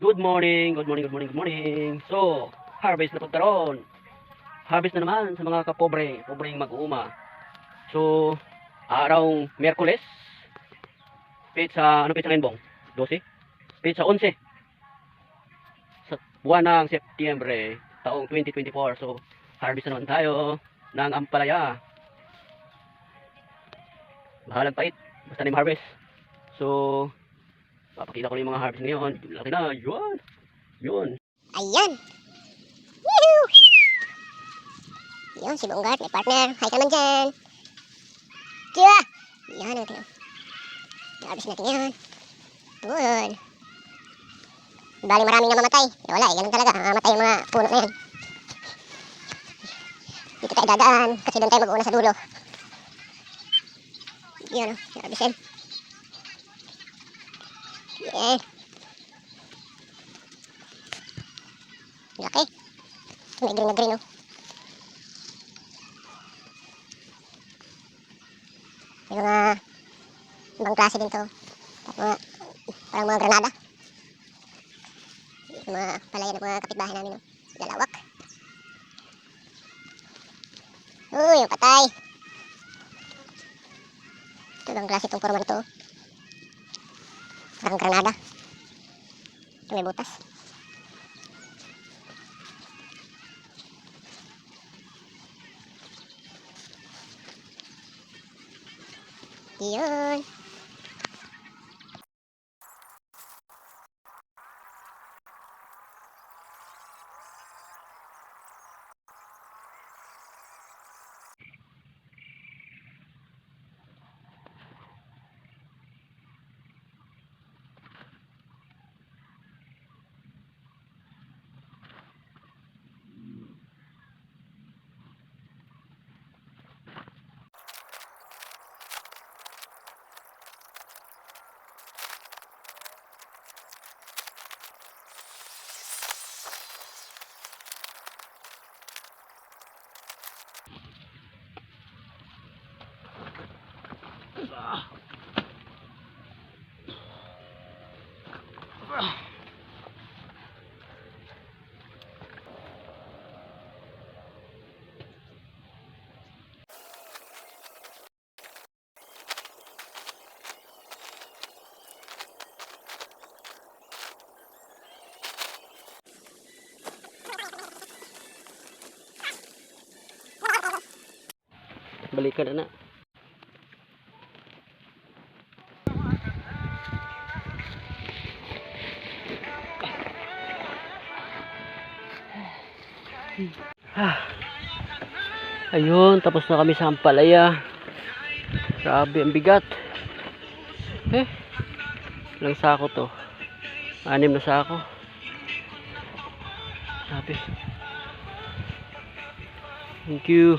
Good morning, good morning, good morning, good morning. So, harvest na pagkaroon. Harvest na naman sa mga kapobre, pobreng mag-uuma. So, araw Merkules, pizza, ano pizza ngayon bong? 12? Pizza 11. Sa buwan ng Setyembre, taong 2024. So, harvest na naman tayo ng ampalaya. Bahalang pait, basta na yung harvest. So, papakita ko na yung mga harvest ngayon. Laki na, yun. Yun. Ayan. Woohoo! Yun, si Bonggart, may partner. Hi ka naman dyan. Tiya! Yan ang tingnan. Harvest natin yan. Good. Bali maraming namamatay. Eh, wala eh, ganun talaga. Mamamatay yung mga puno na yan. Dito tayo dadaan kasi doon tayo mag-uuna sa dulo. Yan o, harvestin. Yeah. Laki. May green na green, oh. May mga ibang klase din to. Mga, parang mga granada. Yung mga palaya ng mga kapitbahay namin, oh. Lalawak. Uy, yung patay. Ito ibang klase itong forma nito. oh. Parang granada. Ito may butas. Yun. Balikan na. Ah. Ayun, tapos na kami sa Ampalaya. Grabe, ang bigat. Eh, ilang sako to? Anim na sako. Grabe. Thank you.